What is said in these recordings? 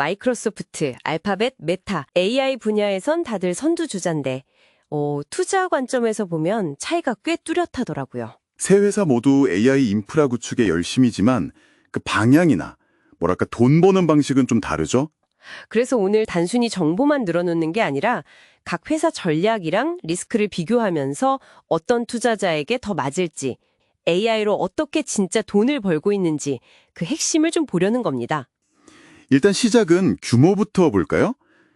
마이크로소프트, 알파벳, 메타, AI 분야에선 다들 선두주자인데 어, 투자 관점에서 보면 차이가 꽤 뚜렷하더라고요. 세 회사 모두 AI 인프라 구축에 열심이지만 그 방향이나 뭐랄까 돈 버는 방식은 좀 다르죠? 그래서 오늘 단순히 정보만 늘어놓는 게 아니라 각 회사 전략이랑 리스크를 비교하면서 어떤 투자자에게 더 맞을지, AI로 어떻게 진짜 돈을 벌고 있는지 그 핵심을 좀 보려는 겁니다. 일단 시작은 규모부터 볼까요?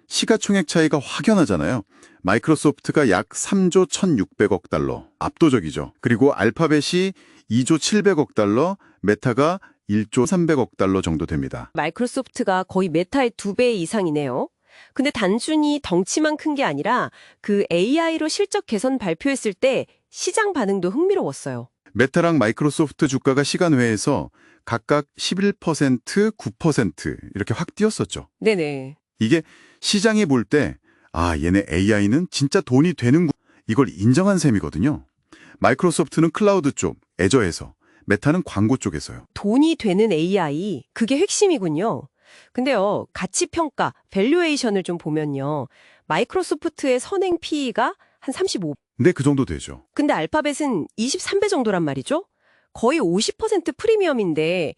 시가총액 차이가 확연하잖아요. 마이크로소프트가 약 3조 1,600억 달러, 압도적이죠. 그리고 알파벳이 2조 700억 달러, 메타가 1조 300억 달러 정도 됩니다. 마이크로소프트가 거의 메타의 두 배 이상이네요. 근데 단순히 덩치만 큰 게 아니라 그 AI로 실적 개선 발표했을 때 시장 반응도 흥미로웠어요. 메타랑 마이크로소프트 주가가 시간 외에서 각각 11%, 9% 이렇게 확 뛰었었죠. 네네. 이게 시장이 볼 때, 아, 얘네 AI는 진짜 돈이 되는구 이걸 인정한 셈이거든요. 마이크로소프트는 클라우드 쪽, 애저에서, 메타는 광고 쪽에서요. 돈이 되는 AI, 그게 핵심이군요. 근데요, 가치평가, 밸류에이션을 좀 보면요. 마이크로소프트의 선행 PE가 한 35. 네, 그 정도 되죠. 근데 알파벳은 23배 정도란 말이죠? 거의 50% 프리미엄인데,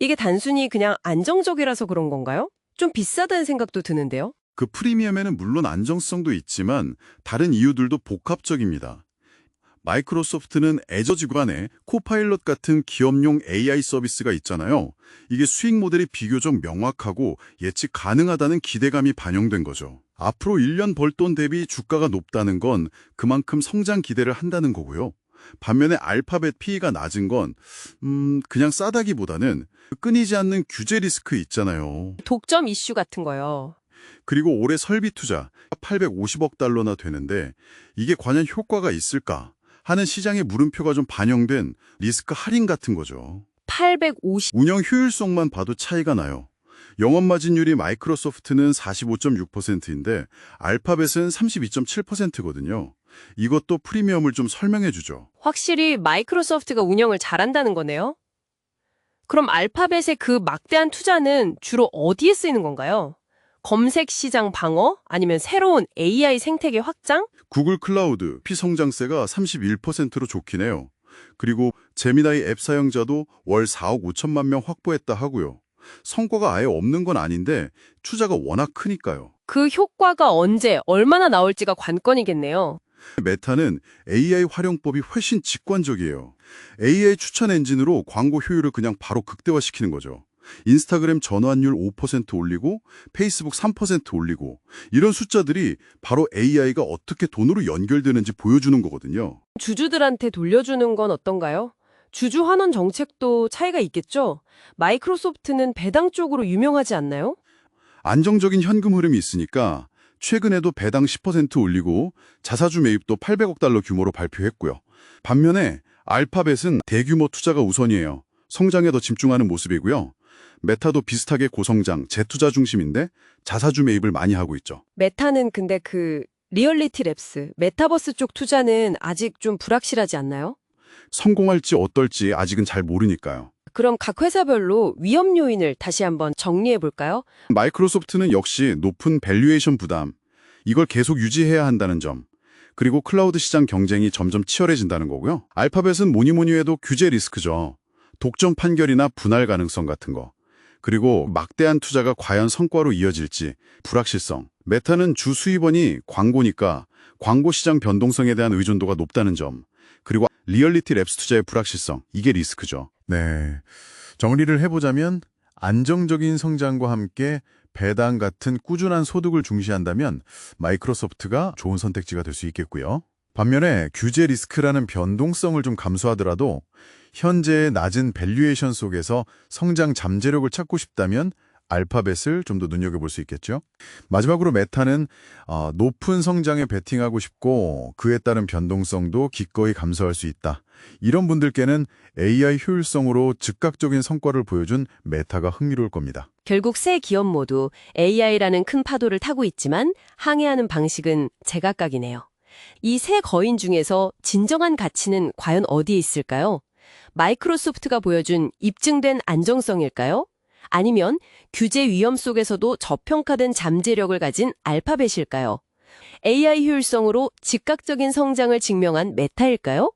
이게 단순히 그냥 안정적이라서 그런 건가요? 좀 비싸다는 생각도 드는데요. 그 프리미엄에는 물론 안정성도 있지만 다른 이유들도 복합적입니다. 마이크로소프트는 애저 지구안에 코파일럿 같은 기업용 AI 서비스가 있잖아요. 이게 수익 모델이 비교적 명확하고 예측 가능하다는 기대감이 반영된 거죠. 앞으로 1년 벌 돈 대비 주가가 높다는 건 그만큼 성장 기대를 한다는 거고요. 반면에 알파벳 PE가 낮은 건 음, 그냥 싸다기보다는 끊이지 않는 규제 리스크 있잖아요. 독점 이슈 같은 거요. 그리고 올해 설비 투자 850억 달러나 되는데 이게 과연 효과가 있을까 하는 시장의 물음표가 좀 반영된 리스크 할인 같은 거죠. 850. 운영 효율성만 봐도 차이가 나요. 영업 마진율이 마이크로소프트는 45.6%인데 알파벳은 32.7%거든요. 이것도 프리미엄을 좀 설명해 주죠. 확실히 마이크로소프트가 운영을 잘한다는 거네요. 그럼 알파벳의 그 막대한 투자는 주로 어디에 쓰이는 건가요? 검색 시장 방어? 아니면 새로운 AI 생태계 확장? 구글 클라우드 피성장세가 31%로 좋긴 해요. 그리고 제미나이 앱 사용자도 월 4억 5천만 명 확보했다 하고요. 성과가 아예 없는 건 아닌데 투자가 워낙 크니까요. 그 효과가 언제, 얼마나 나올지가 관건이겠네요. 메타는 AI 활용법이 훨씬 직관적이에요. AI 추천 엔진으로 광고 효율을 그냥 바로 극대화시키는 거죠. 인스타그램 전환율 5% 올리고 페이스북 3% 올리고 이런 숫자들이 바로 AI가 어떻게 돈으로 연결되는지 보여주는 거거든요. 주주들한테 돌려주는 건 어떤가요? 주주 환원 정책도 차이가 있겠죠? 마이크로소프트는 배당 쪽으로 유명하지 않나요? 안정적인 현금 흐름이 있으니까 최근에도 배당 10% 올리고 자사주 매입도 800억 달러 규모로 발표했고요. 반면에 알파벳은 대규모 투자가 우선이에요. 성장에 더 집중하는 모습이고요. 메타도 비슷하게 고성장, 재투자 중심인데 자사주 매입을 많이 하고 있죠. 메타는 근데 그 리얼리티 랩스, 메타버스 쪽 투자는 아직 좀 불확실하지 않나요? 성공할지 어떨지 아직은 잘 모르니까요. 그럼 각 회사별로 위험 요인을 다시 한번 정리해 볼까요? 마이크로소프트는 역시 높은 밸류에이션 부담, 이걸 계속 유지해야 한다는 점, 그리고 클라우드 시장 경쟁이 점점 치열해진다는 거고요. 알파벳은 뭐니 뭐니 해도 규제 리스크죠. 독점 판결이나 분할 가능성 같은 거. 그리고 막대한 투자가 과연 성과로 이어질지 불확실성. 메타는 주 수입원이 광고니까 광고 시장 변동성에 대한 의존도가 높다는 점. 그리고 리얼리티 랩스 투자의 불확실성. 이게 리스크죠. 네. 정리를 해보자면 안정적인 성장과 함께 배당 같은 꾸준한 소득을 중시한다면 마이크로소프트가 좋은 선택지가 될 수 있겠고요. 반면에 규제 리스크라는 변동성을 좀 감수하더라도 현재의 낮은 밸류에이션 속에서 성장 잠재력을 찾고 싶다면 알파벳을 좀 더 눈여겨볼 수 있겠죠. 마지막으로 메타는 어, 높은 성장에 베팅하고 싶고 그에 따른 변동성도 기꺼이 감수할 수 있다. 이런 분들께는 AI 효율성으로 즉각적인 성과를 보여준 메타가 흥미로울 겁니다. 결국 세 기업 모두 AI라는 큰 파도를 타고 있지만 항해하는 방식은 제각각이네요. 이 세 거인 중에서 진정한 가치는 과연 어디에 있을까요? 마이크로소프트가 보여준 입증된 안정성일까요? 아니면 규제 위험 속에서도 저평가된 잠재력을 가진 알파벳일까요? AI 효율성으로 즉각적인 성장을 증명한 메타일까요?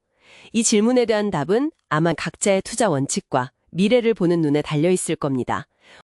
이 질문에 대한 답은 아마 각자의 투자 원칙과 미래를 보는 눈에 달려 있을 겁니다.